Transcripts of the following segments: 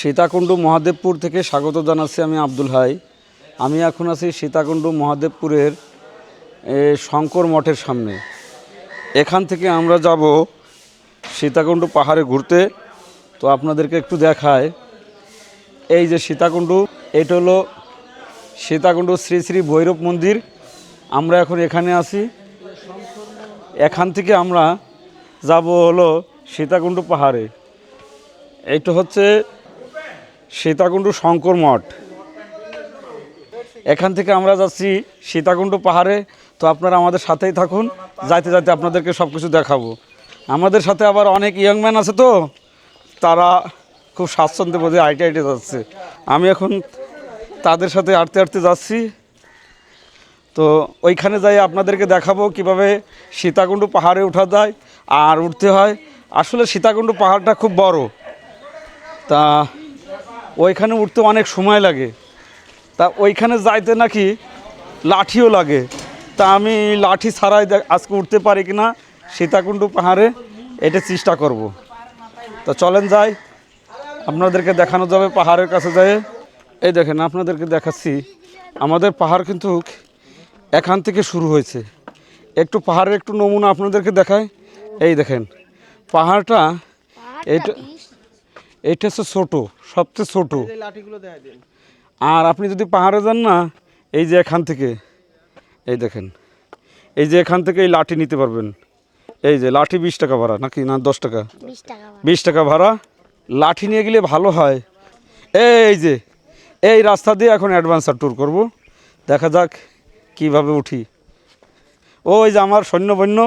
সীতাকুণ্ড মহাদেবপুর থেকে স্বাগত জানাচ্ছি আমি আব্দুল হাই। আমি এখন আছি সীতাকুণ্ড মহাদেবপুরের শঙ্কর মঠের সামনে। এখান থেকে আমরা যাব সীতাকুণ্ড পাহাড়ে ঘুরতে। তো আপনাদেরকে একটু দেখায়। এই যে সীতাকুণ্ড, এটা হলো সীতাকুণ্ড শ্রী শ্রী ভৈরব মন্দির। আমরা এখন এখানে আছি। এখান থেকে আমরা যাব হলো সীতাকুণ্ড পাহাড়ে। এইটা হচ্ছে সীতাকুণ্ড শঙ্কর মঠ। এখান থেকে আমরা যাচ্ছি সীতাকুণ্ড পাহাড়ে। তো আপনারা আমাদের সাথেই থাকুন, যাইতে যাইতে আপনাদেরকে সব কিছু দেখাবো। আমাদের সাথে আবার অনেক ইয়ং ম্যান আছে তো, তারা খুব স্বাচ্ছন্দ্যে বোধে আইটে আইটে যাচ্ছে। আমি এখন তাদের সাথে আটতে আটতে যাচ্ছি। তো ওইখানে যাই আপনাদেরকে দেখাবো কীভাবে সীতাকুণ্ড পাহাড়ে ওঠা যায় আর উঠতে হয়। আসলে সীতাকুণ্ড পাহাড়টা খুব বড়। তা ওইখানে উঠতে অনেক সময় লাগে। তা ওইখানে যাইতে নাকি লাঠিও লাগে। তা আমি লাঠি ছাড়াই আজকে উঠতে পারি কি না সীতাকুণ্ড পাহাড়ে এটা চেষ্টা করব। তো চলেন যাই। আপনাদেরকে দেখানো যাবে পাহাড়ের কাছে যায় এই দেখেন আপনাদেরকে দেখাচ্ছি। আমাদের পাহাড় কিন্তু এখান থেকে শুরু হয়েছে। একটু পাহাড়ের একটু নমুনা আপনাদেরকে দেখায় এই দেখেন পাহাড়টা এইটা এইটা হচ্ছে ছোটো সবচেয়ে ছোটো। লাঠিগুলো আর আপনি যদি পাহাড়ে যান না এই যে এখান থেকে এই দেখেন এই যে এখান থেকে এই লাঠি নিতে পারবেন। এই যে লাঠি বিশ টাকা ভাড়া নাকি না দশ টাকা? বিশ টাকা ভাড়া। বিশ টাকা ভাড়া। লাঠি নিয়ে গেলে ভালো হয়। এই যে এই রাস্তা দিয়ে এখন অ্যাডভান্সার ট্যুর করব। দেখা যাক কীভাবে উঠি। ওই যে আমার সৈন্যবন্য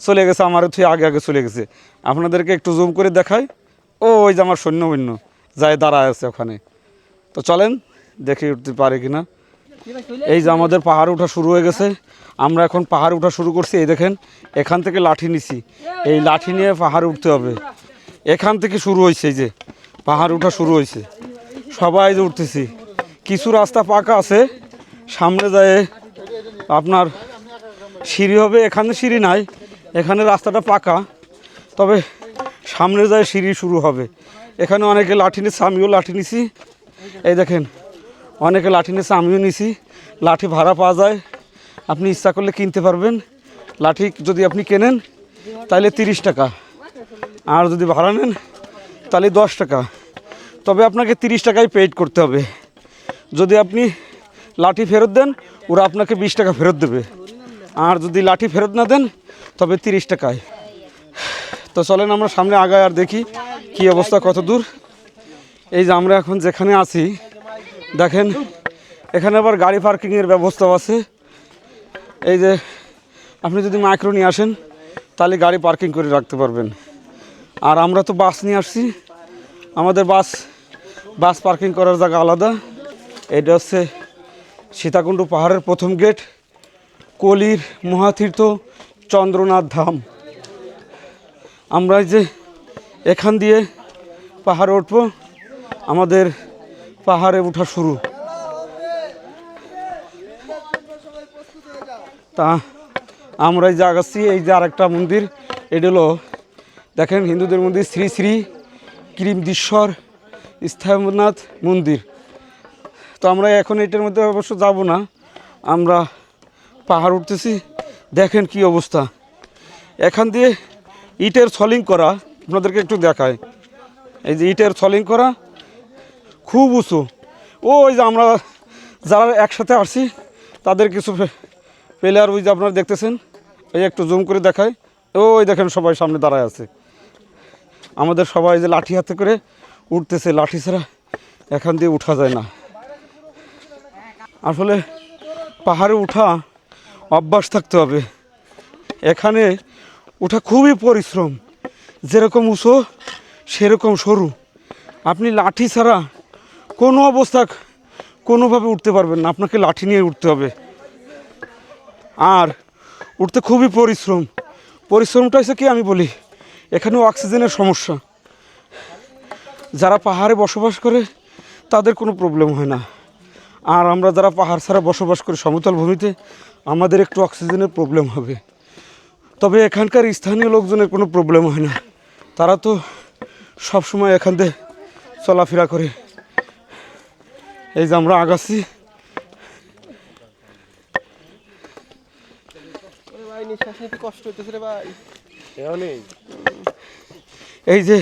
চলে গেছে আমার তুই আগে আগে চলে গেছে। আপনাদেরকে একটু জুম করে দেখাই। ও, ওই যে আমার সৈন্য সৈন্যবন্য, যায় দাঁড়ায় আছে ওখানে। তো চলেন, দেখে উঠতে পারে কি না এই যে আমাদের পাহাড় ওঠা শুরু হয়ে গেছে। আমরা এখন পাহাড় ওঠা শুরু করছি, এই দেখেন, এখান থেকে লাঠি নিছি। এই লাঠি নিয়ে পাহাড় উঠতে হবে। এখান থেকে শুরু হয়েছে, এই যে, পাহাড় ওঠা শুরু হয়েছে। সবাই যে উঠতেছি। কিছু রাস্তা পাকা আছে। সামনে যায় আপনার সিঁড়ি হবে, এখানে সিঁড়ি নাই, এখানে রাস্তাটা পাকা তবে সামনে যায় সিঁড়ি শুরু হবে। এখানে অনেকে লাঠি নিচ্ছে, আমিও লাঠি নিছি। এই দেখেন, অনেকে লাঠি নিচ্ছে, আমিও নিছি। লাঠি ভাড়া পাওয়া যায়। আপনি ইচ্ছা করলে কিনতে পারবেন। লাঠি যদি আপনি কেনেন, তাহলে তিরিশ টাকা। আর যদি ভাড়া নেন, তাহলে দশ টাকা। তবে আপনাকে তিরিশ টাকায় পেড করতে হবে। যদি আপনি লাঠি ফেরত দেন, ওরা আপনাকে বিশ টাকা ফেরত দেবে। আর যদি লাঠি ফেরত না দেন, তবে তিরিশ টাকায়। তো চলেন আমরা সামনে আগায় আর দেখি কি অবস্থা কত দূর। এই যে আমরা এখন যেখানে আছি, দেখেন, এখানে আবার গাড়ি পার্কিংয়ের ব্যবস্থাও আছে। এই যে, আপনি যদি মাইক্রো নিয়ে আসেন, তাহলে গাড়ি পার্কিং করে রাখতে পারবেন। আর আমরা তো বাস নিয়ে আসছি। আমাদের বাস বাস পার্কিং করার জায়গা আলাদা। এটা হচ্ছে সীতাকুণ্ড পাহাড়ের প্রথম গেট কলির মহাতীর্থ চন্দ্রনাথ ধাম। আমরা যে এখান দিয়ে পাহাড়ে উঠবো, আমাদের পাহাড়ে ওঠা শুরু। তা আমরা এই যে আগাচ্ছি, এই যে আরেকটা মন্দির, এটা হলো, দেখেন হিন্দুদের মন্দির, শ্রী শ্রী ক্রিমদীশ্বর স্থাপনাথ মন্দির। তো আমরা এখন এটার মধ্যে অবশ্য যাব না, আমরা পাহাড় উঠতেছি, দেখেন কি অবস্থা। এখান দিয়ে ইটের সলিং করা, আপনাদেরকে একটু দেখায় এই যে ইটের সলিং করা, খুব উঁচু। ওই যে আমরা যারা একসাথে আসছি, তাদের কিছু প্লেয়ার ওই যে আপনারা দেখতেছেন, এই একটু জুম করে দেখায় ওই দেখেন সবাই সামনে দাঁড়ায় আছে। আমাদের সবাই যে লাঠি হাতে করে উঠতেছে, লাঠি ছাড়া এখান দিয়ে উঠা যায় না। আসলে পাহাড়ে উঠা অভ্যাস থাকতে হবে। এখানে ওঠা খুবই পরিশ্রম। যেরকম উঁচু, সেরকম সরু। আপনি লাঠি ছাড়া কোনো অবস্থা কোনোভাবে উঠতে পারবেন না। আপনাকে লাঠি নিয়ে উঠতে হবে। আর উঠতে খুবই পরিশ্রম। পরিশ্রমটা হচ্ছে কি আমি বলি, এখানে অক্সিজেনের সমস্যা। যারা পাহাড়ে বসবাস করে, তাদের কোনো প্রবলেম হয় না। আর আমরা যারা পাহাড় ছাড়া বসবাস করি সমতল ভূমিতে, আমাদের একটু অক্সিজেনের প্রবলেম হবে। তবে এখানকার স্থানীয় লোকজনের কোনো প্রবলেম হয় না। তারা তো সবসময় এখান থেকে চলাফেরা করে। এই যে আমরা আগাছি ভাই নিঃশ্বাস নিতে কষ্ট হইতেছে রে ভাই। এই যে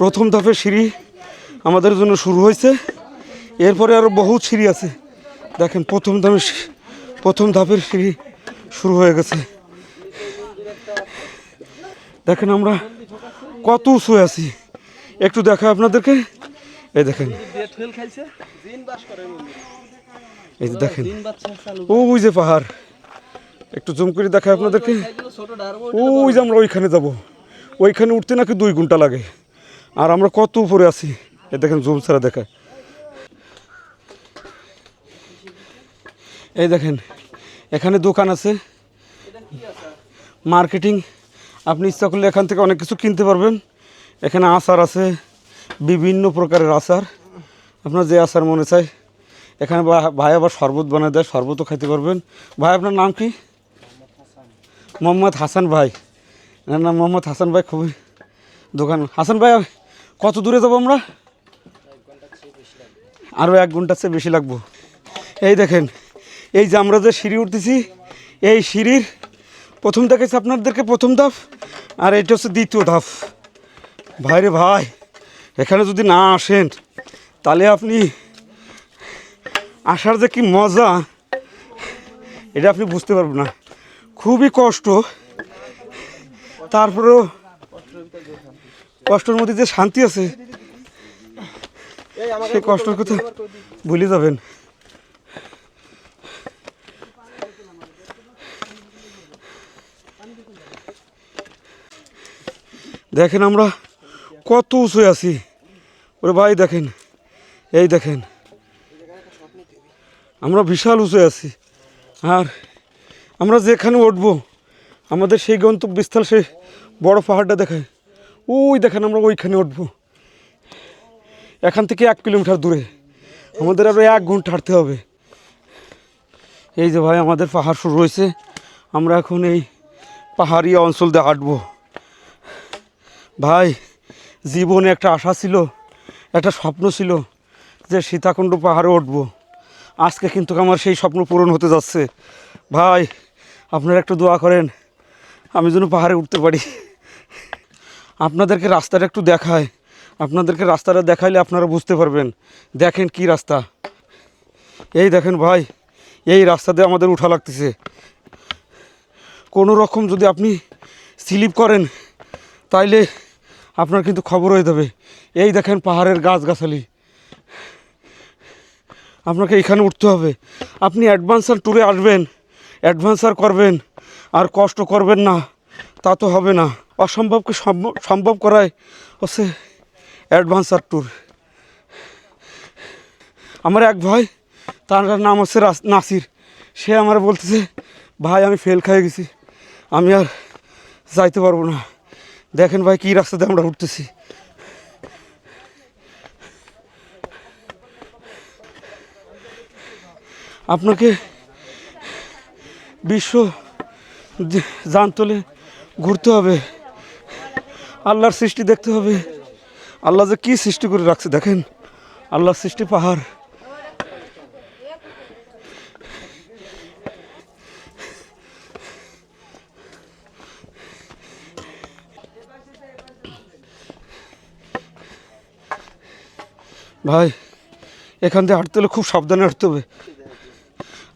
প্রথম ধাপের সিঁড়ি আমাদের জন্য শুরু হয়েছে। এরপরে আরও বহুত সিঁড়ি আছে। দেখেন প্রথম ধাপের প্রথম ধাপের সিঁড়ি শুরু হয়ে গেছে। দেখেন আমরা কত উঁচু আছি। একটু দেখা আপনাদেরকে। এই দেখেন। এই যে দেখেন। ওই যে পাহাড়। একটু জুম করে দেখা আপনাদেরকে। ওই যে আমরা ওইখানে যাব। ওইখানে উঠতে নাকি দুই ঘণ্টা লাগে। আর আমরা কত উপরে আছি। এ দেখেন, জুম ছাড়া দেখায়। এই দেখেন, এখানে দোকান আছে। মার্কেটিং, আপনি ইচ্ছা করলে এখান থেকে অনেক কিছু কিনতে পারবেন। এখানে আচার আছে, বিভিন্ন প্রকারের আচার। আপনার যে আচার মনে চায়। এখানে ভাই আবার শরবত বানায় দেয়, শরবতও খাইতে পারবেন। ভাই, আপনার নাম কি? মোহাম্মদ হাসান ভাই। এনার নাম মোহাম্মদ হাসান ভাই, খুবই দোকান। হাসান ভাই কত দূরে যাব আমরা? আরও এক ঘণ্টার চেয়ে বেশি লাগবো। এই দেখেন, এই যে আমরা যে সিঁড়ি উঠতেছি, এই সিঁড়ির প্রথম দেখেছি আপনাদেরকে প্রথম ধাপ, আর এটা হচ্ছে দ্বিতীয় ধাপ। ভাই রে ভাই, এখানে যদি না আসেন, তাহলে আপনি আসার যে কি মজা, এটা আপনি বুঝতে পারবেন না। খুবই কষ্ট। তারপরেও কষ্টের মধ্যে যে শান্তি আছে সেই কষ্টের কথা ভুলে যাবেন। দেখেন আমরা কত উঁচু আছি। ওরে ভাই দেখেন, এই দেখেন, আমরা বিশাল উঁচু আছি। আর আমরা যেখানে উঠবো, আমাদের সেই গন্তব্যস্থল, সেই বড় পাহাড়টা দেখায় ওই দেখেন আমরা ওইখানে উঠবো। এখান থেকে এক কিলোমিটার দূরে। আমাদের আরও এক ঘণ্টা হাঁটতে হবে। এই যে ভাই, আমাদের পাহাড় শুরু হয়েছে। আমরা এখন এই পাহাড়ি অঞ্চল দিয়ে হাঁটবো। ভাই, জীবনে একটা আশা ছিল, একটা স্বপ্ন ছিল যে সীতাকুণ্ড পাহাড়ে উঠব। আজকে কিন্তু আমার সেই স্বপ্ন পূরণ হতে যাচ্ছে। ভাই, আপনারা একটু দোয়া করেন, আমি যেন পাহাড়ে উঠতে পারি। আপনাদেরকে রাস্তাটা একটু দেখায়। আপনাদেরকে রাস্তাটা দেখাইলে আপনারা বুঝতে পারবেন, দেখেন কি রাস্তা। এই দেখেন ভাই, এই রাস্তা দিয়ে আমাদের উঠা লাগতেছে। কোনো রকম যদি আপনি স্লিপ করেন, তাইলে আপনার কিন্তু খবর হয়ে যাবে। এই দেখেন পাহাড়ের গাছগাছালি। আপনাকে এখানে উঠতে হবে। আপনি অ্যাডভান্সার ট্যুরে আসবেন, অ্যাডভান্সার করবেন, আর কষ্ট করবেন না। তা তো হবে না। অসম্ভবকে সম্ভব সম্ভব করায় হচ্ছে অ্যাডভান্সার ট্যুর। আমার এক ভাই, তার নাম হচ্ছে নাসির। সে আমার বলতেছে, ভাই, আমি ফেল খেয়ে গেছি। আমি আর যাইতে পারব না। দেখেন ভাই কী রাস্তাতে আমরা উঠতেছি। আপনাকে বিশ্ব জানতলে ঘুরতে হবে। আল্লাহর সৃষ্টি দেখতে হবে। আল্লাহ যে কী সৃষ্টি করে রাখছে দেখেন। আল্লাহর সৃষ্টি পাহাড়। ভাই, এখান থেকে হাঁটতে হলে খুব সাবধানে হাঁটতে হবে।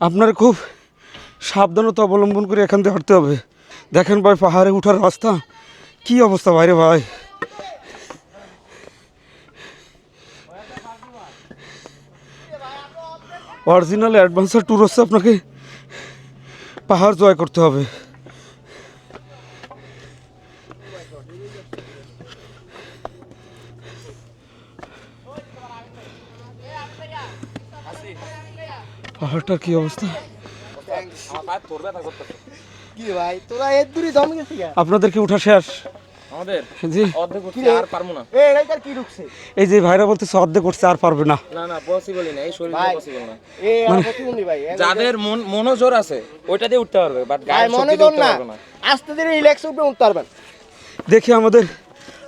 আপনার খুব সাবধানতা অবলম্বন করে এখান থেকে হাঁটতে হবে। দেখেন ভাই, পাহাড়ে ওঠার রাস্তা, কি অবস্থা বাইরে ভাই। অরিজিনাল অ্যাডভান্সার ট্যুর হচ্ছে আপনাকে। পাহাড় জয় করতে হবে। পাহাড়টার কি অবস্থা? কি ভাই তোরা এর দূরে জমে গেছিস আপনাদের কি উঠা শেষ। আমাদের? জি। অর্ধেক করতে আর পারব না। এই এটাই কি ঢুকছে? এই যে ভাইরা বলতেছে অর্ধেক করছে আর পারবে না। না না পসিবলই না এই শরীরে পসিবল না। এই প্রতিবন্ধী ভাই যাদের মন মনোজোর আছে ওইটা দিয়ে উঠতে পারবে বাট মনে উঠতে না। আস্তে ধীরে রিল্যাক্স উঠতে পারবেন। দেখি আমাদের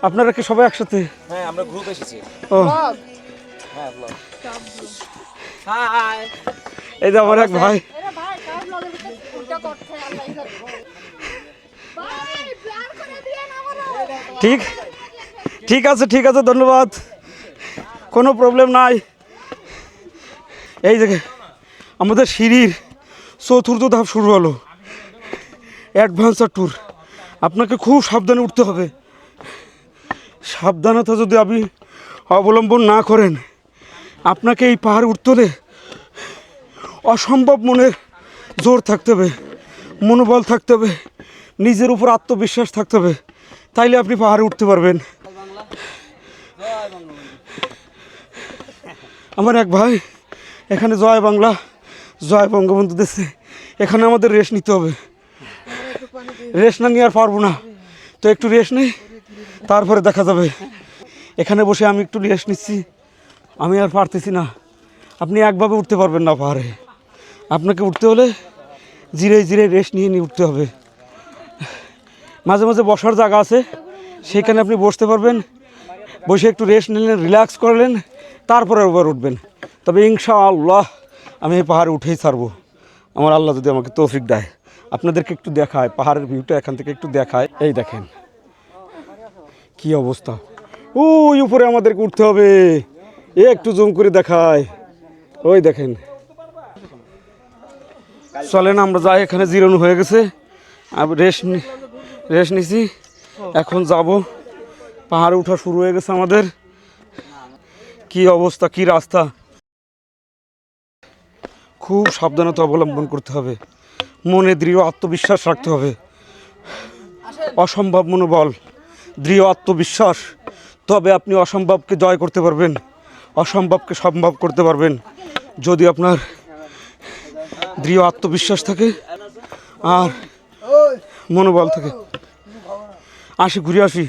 আপনারা কি সবাই একসাথে? হ্যাঁ আমরা গ্রুপ এসেছি। ও। হ্যাঁ ব্লগ এই যে আমার এক ভাই। ঠিক ঠিক আছে ঠিক আছে ধন্যবাদ। কোনো প্রবলেম নাই। এই যে আমাদের সিঁড়ির চতুর্থ ধাপ শুরু হলো। অ্যাডভান্সার ট্যুর আপনাকে খুব সাবধানে উঠতে হবে। সাবধানতা যদি আপনি অবলম্বন না করেন আপনাকে এই পাহাড় উঠতে হলে অসম্ভব মনের জোর থাকতে হবে, মনোবল থাকতে হবে, নিজের উপর আত্মবিশ্বাস থাকতে হবে। তাইলে আপনি পাহাড়ে উঠতে পারবেন। আমার এক ভাই, এখানে জয় বাংলা, জয় বঙ্গবন্ধু দেশে। এখানে আমাদের রেস্ট নিতে হবে। রেস্ট না নিয়ে আর পারব না। তো একটু রেস্ট নেই, তারপরে দেখা যাবে। এখানে বসে আমি একটু রেস্ট নিচ্ছি, আমি আর পারতেছি না। আপনি একভাবে উঠতে পারবেন না পাহাড়ে। আপনাকে উঠতে হলে জিরে জিরে রেস্ট নিয়ে নিয়ে উঠতে হবে। মাঝে মাঝে বসার জায়গা আছে, সেখানে আপনি বসতে পারবেন, বসে একটু রেস্ট নিলেন, রিল্যাক্স করলেন, তারপরে ওবার উঠবেন। তবে ইনশা আল্লাহ আমি এই পাহাড়ে উঠেই ছাড়বো। আমার আল্লাহ যদি আমাকে তৌফিক দেয়। আপনাদেরকে একটু দেখায়, পাহাড়ের ভিউটা এখান থেকে একটু দেখায়। এই দেখেন, কি অবস্থা। ওই উপরে আমাদেরকে উঠতে হবে। এ একটু জুম করে দেখায়। ওই দেখেন। চলেন, আমরা যাই, এখানে জিরানো হয়ে গেছে। রেস্ট রেস্ট নিছি। এখন যাব। পাহাড়ে ওঠা শুরু হয়ে গেছে আমাদের। কি অবস্থা, কি রাস্তা? খুব সাবধানতা অবলম্বন করতে হবে। মনে দৃঢ় আত্মবিশ্বাস রাখতে হবে। অসম্ভব মনোবল, দৃঢ় আত্মবিশ্বাস। তবে আপনি অসম্ভবকে জয় করতে পারবেন। অসম্ভবকে সম্ভব করতে পারবেন। যদি আপনার দৃঢ় আত্মবিশ্বাস থাকে আর মনোবল থাকে। আসি, ঘুরে আসি।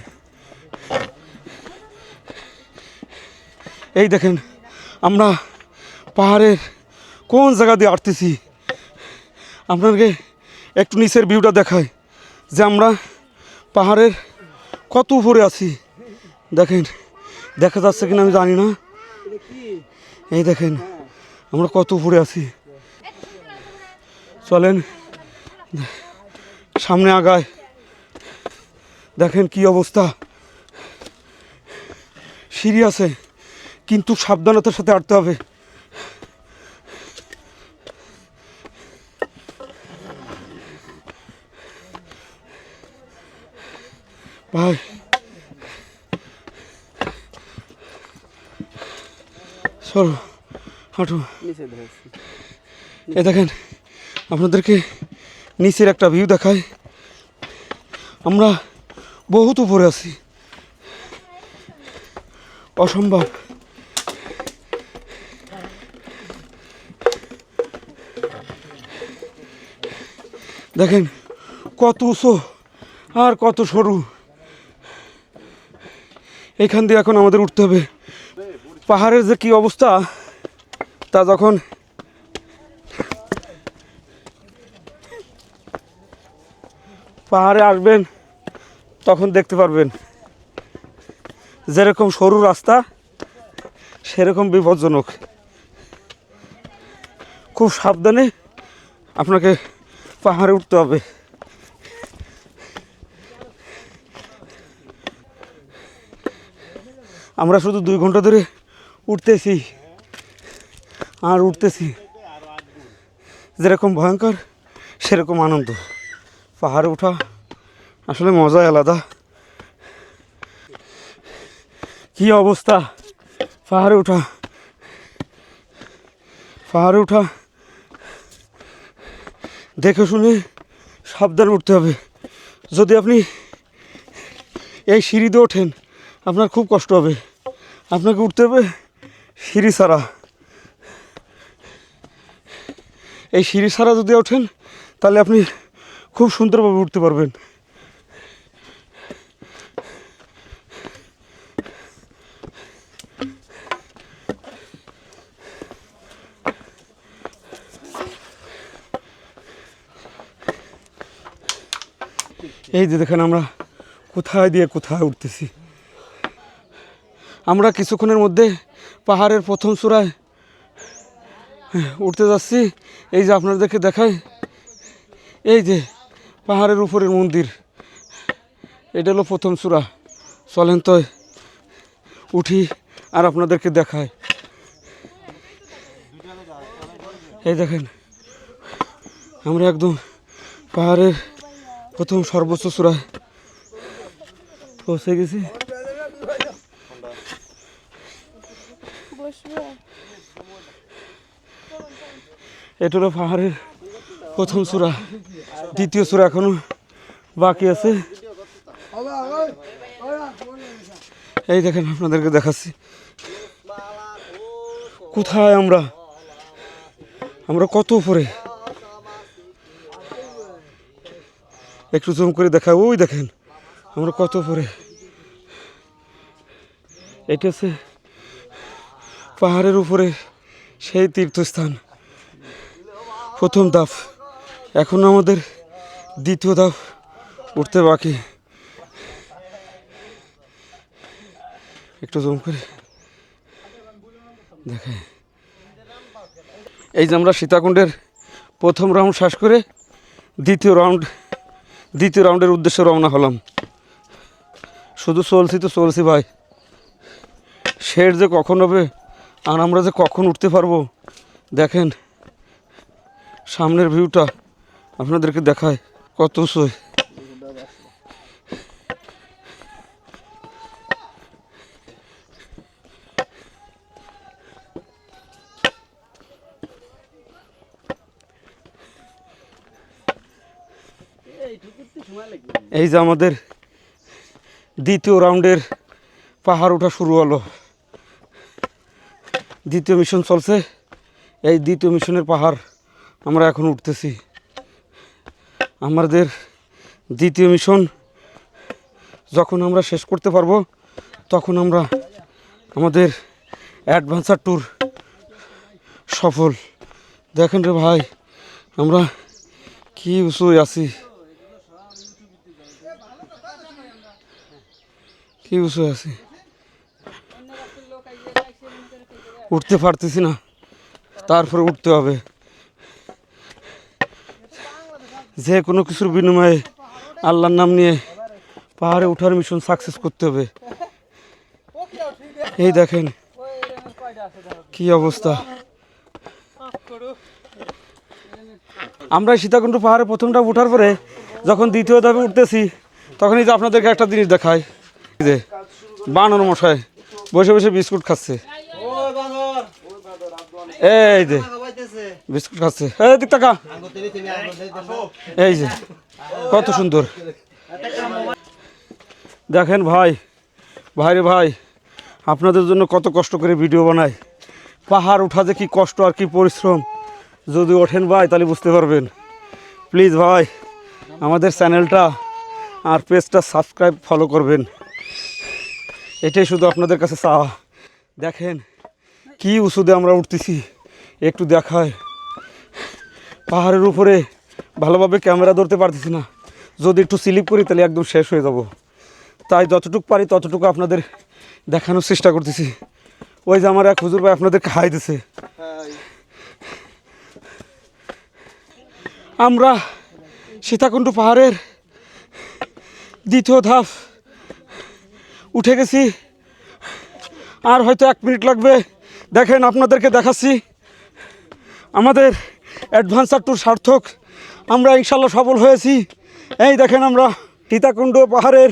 এই দেখেন, আমরা পাহাড়ের কোন জায়গা দিয়ে আসতেছি আপনাকে একটু নিচের ভিউটা দেখায় যে আমরা পাহাড়ের কত উপরে আছি। দেখেন, দেখা যাচ্ছে কিনা আমি জানি না। এই দেখেন, আমরা কত উপরে আছি। চলেন। সামনে আগায়। দেখেন কি অবস্থা। সিঁড়ি আছে কিন্তু সাবধানতার সাথে আটতে হবে। ভাই। সরো হাঁটু। এ দেখেন আপনাদেরকে নিচের একটা ভিউ দেখায় আমরা বহুত উপরে আছি। অসম্ভব। দেখেন, কত উঁচু আর কত সরু। এখান দিয়ে এখন আমাদের উঠতে হবে। পাহাড়ের যে কি অবস্থা, তা যখন পাহাড়ে আসবেন, তখন দেখতে পারবেন। যেরকম সরু রাস্তা, সেরকম বিপজ্জনক। খুব সাবধানে আপনাকে পাহাড়ে উঠতে হবে। আমরা শুধু দুই ঘণ্টা ধরে উঠতেছি, আর উঠতেছি। যেরকম ভয়ঙ্কর, সেরকম আনন্দ। পাহাড়ে ওঠা আসলে মজাই আলাদা। কি অবস্থা? পাহাড়ে ওঠা পাহাড়ে ওঠা দেখে শুনে সাবধানে উঠতে হবে। যদি আপনি এই সিঁড়িতে ওঠেন, আপনার খুব কষ্ট হবে। আপনাকে উঠতে হবে সিঁড়ি ছাড়া। এই সিঁড়ি ছাড়া যদি ওঠেন, তাহলে আপনি খুব সুন্দরভাবে উঠতে পারবেন। এই যে দেখেন আমরা কোথায় দিয়ে কোথায় উঠতেছি। আমরা কিছুক্ষণের মধ্যে পাহাড়ের প্রথম চূড়ায় উঠতে যাচ্ছি। এই যে আপনাদেরকে দেখায় এই যে পাহাড়ের উপরের মন্দির। এটা হলো প্রথম চূড়া। চলেন তো, উঠি আর আপনাদেরকে দেখায় এই দেখেন, আমরা একদম পাহাড়ের প্রথম সর্বোচ্চ চূড়ায় পৌঁছে গেছি। এটা হলো পাহাড়ের প্রথম চূড়া দ্বিতীয় চূড়া এখনও বাকি আছে। এই দেখেন, আপনাদেরকে দেখাচ্ছি। কোথায় আমরা? আমরা কত উপরে? একটু জুম করে দেখায় ওই দেখেন, আমরা কত উপরে? এটা হচ্ছে পাহাড়ের উপরে সেই তীর্থস্থান। প্রথম ধাপ এখন আমাদের দ্বিতীয় ধাপ উঠতে বাকি। একটু জুম করে দেখায় এই যে আমরা সীতাকুণ্ডের প্রথম রাউন্ড শেষ করে দ্বিতীয় রাউন্ড দ্বিতীয় রাউন্ডের উদ্দেশ্যে রওনা হলাম। শুধু চলছি তো চলছি ভাই। শের যে কখন হবে আর আমরা যে কখন উঠতে পারব, দেখেন, সামনের ভিউটা আপনাদেরকে দেখায় কত উঁচুয় এই যে আমাদের দ্বিতীয় রাউন্ডের পাহাড় ওঠা শুরু হলো। দ্বিতীয় মিশন চলছে। এই দ্বিতীয় মিশনের পাহাড় আমরা এখন উঠতেছি। আমাদের দ্বিতীয় মিশন যখন আমরা শেষ করতে পারব, তখন আমরা আমাদের অ্যাডভেঞ্চার ট্যুর সফল। দেখেন রে ভাই, আমরা কি উঁচুই আছি। কি উঁচু আছি। উঠতে পারতেছি না। তারপরে উঠতে হবে। যে কোনো কিছুর বিনিময়ে আল্লাহর নাম নিয়ে পাহাড়ে ওঠার মিশন সাকসেস করতে হবে। এই দেখেন কি অবস্থা। আমরা সীতাকুণ্ড পাহাড়ে প্রথমটা ওঠার পরে যখন দ্বিতীয় ধাপে উঠতেছি, তখনই যে আপনাদেরকে একটা জিনিস দেখায় যে বানর মশাই বসে বসে বিস্কুট খাচ্ছে। এই যে বিস্কুট খাচ্ছে। এই দিক টাকা এই যে, কত সুন্দর। দেখেন ভাই ভাই রে ভাই, আপনাদের জন্য কত কষ্ট করে ভিডিও বানাই। পাহাড় ওঠা যে কি কষ্ট আর কি পরিশ্রম। যদি ওঠেন ভাই, তাহলে বুঝতে পারবেন। প্লিজ ভাই, আমাদের চ্যানেলটা আর পেজটা সাবস্ক্রাইব ফলো করবেন। এটাই শুধু আপনাদের কাছে চাওয়া। দেখেন, কি উঁচুতে আমরা উঠতেছি। একটু দেখায়। পাহাড়ের উপরে ভালোভাবে ক্যামেরা ধরতে পারতেছি না। যদি একটু স্লিপ করি তাহলে একদম শেষ হয়ে যাব। তাই যতটুকু পারি ততটুকু আপনাদের দেখানোর চেষ্টা করতেছি। ওই যে আমার এক হুজুর ভাই আপনাদের হাই দিছে আমরা সীতাকুণ্ড পাহাড়ের দ্বিতীয় ধাপ উঠে গেছি। আর হয়তো এক মিনিট লাগবে। দেখেন আপনাদেরকে দেখাচ্ছি। আমাদের অ্যাডভান্সার ট্যুর সার্থক, আমরা ইনশাল্লাহ সফল হয়েছি। এই দেখেন আমরা সীতাকুণ্ড পাহাড়ের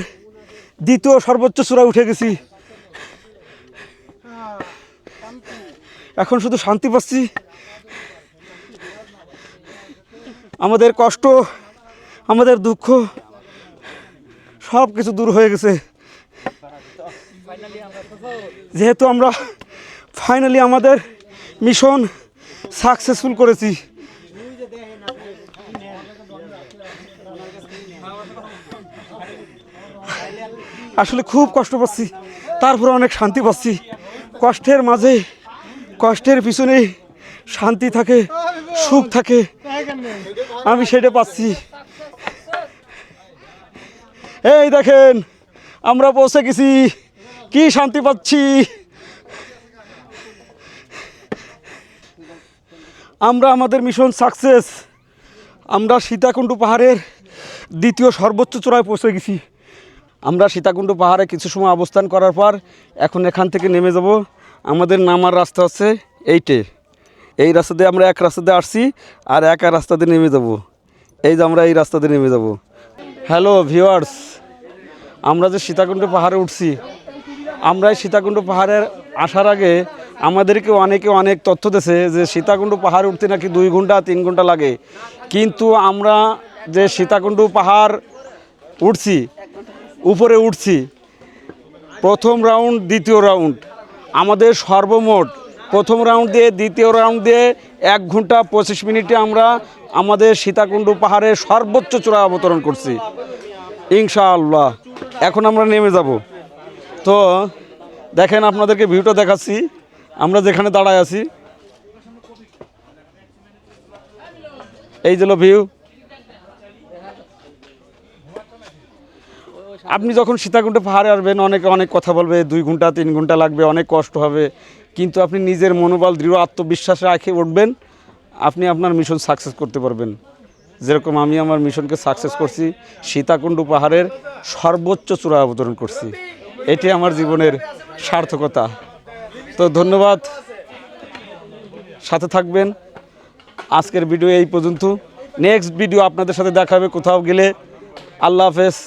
দ্বিতীয় সর্বোচ্চ চূড়ায় উঠে গেছি। এখন শুধু শান্তি পাচ্ছি। আমাদের কষ্ট, আমাদের দুঃখ সব কিছু দূর হয়ে গেছে। যেহেতু আমরা ফাইনালি আমাদের মিশন সাকসেসফুল করেছি। আসলে খুব কষ্ট পাচ্ছি, তারপরে অনেক শান্তি পাচ্ছি। কষ্টের মাঝে, কষ্টের পিছনে শান্তি থাকে, সুখ থাকে, আমি সেটা পাচ্ছি। এই দেখেন, আমরা পৌঁছে গেছি, কি শান্তি পাচ্ছি। আমরা আমাদের মিশন সাকসেস। আমরা সীতাকুণ্ডু পাহাড়ের দ্বিতীয় সর্বোচ্চ চূড়ায় পৌঁছে গেছি। আমরা সীতাকুণ্ডু পাহাড়ে কিছু সময় অবস্থান করার পর এখন এখান থেকে নেমে যাব। আমাদের নামার রাস্তা হচ্ছে এইটে। এই রাস্তা দিয়ে আমরা এক রাস্তা দিয়ে আসছি আর এক আর রাস্তা দিয়ে নেমে যাব। এই যে আমরা এই রাস্তা দিয়ে নেমে যাব। হ্যালো ভিউয়ার্স আমরা যে সীতাকুণ্ড পাহাড়ে উঠছি, আমরা এই সীতাকুণ্ড পাহাড়ের আসার আগে আমাদেরকে অনেকে অনেক তথ্য দিয়েছে যে সীতাকুণ্ড পাহাড়ে উঠতে নাকি দুই ঘণ্টা, তিন ঘণ্টা লাগে। কিন্তু আমরা যে সীতাকুণ্ড পাহাড় উঠছি, উপরে উঠছি, প্রথম রাউন্ড, দ্বিতীয় রাউন্ড, আমাদের সর্বমোট প্রথম রাউন্ড দিয়ে, দ্বিতীয় রাউন্ড দিয়ে এক ঘণ্টা পঁচিশ মিনিটে আমরা আমাদের সীতাকুণ্ড পাহাড়ে সর্বোচ্চ চূড়ায় অবতরণ করছি। ইনশাআল্লাহ। এখন আমরা নেমে যাব। তো দেখেন আপনাদেরকে ভিউটা দেখাচ্ছি। আমরা যেখানে দাঁড়ায় আছি। এই যে ভিউ আপনি যখন সীতাকুণ্ড পাহাড়ে আসবেন, অনেকে অনেক কথা বলবে, দুই ঘণ্টা, তিন ঘণ্টা লাগবে, অনেক কষ্ট হবে। কিন্তু আপনি নিজের মনোবল, দৃঢ় আত্মবিশ্বাস রাখে উঠবেন, আপনি আপনার মিশন সাকসেস করতে পারবেন। যেরকম আমি আমার মিশনকে সাকসেস করছি, সীতাকুণ্ড পাহাড়ের সর্বোচ্চ চূড়া অবতরণ করছি। এটি আমার জীবনের সার্থকতা। তো ধন্যবাদ। সাথে থাকবেন। আজকের ভিডিও এই পর্যন্ত। নেক্সট ভিডিও আপনাদের সাথে দেখাবে কোথাও গেলে আল্লাহ হাফেজ।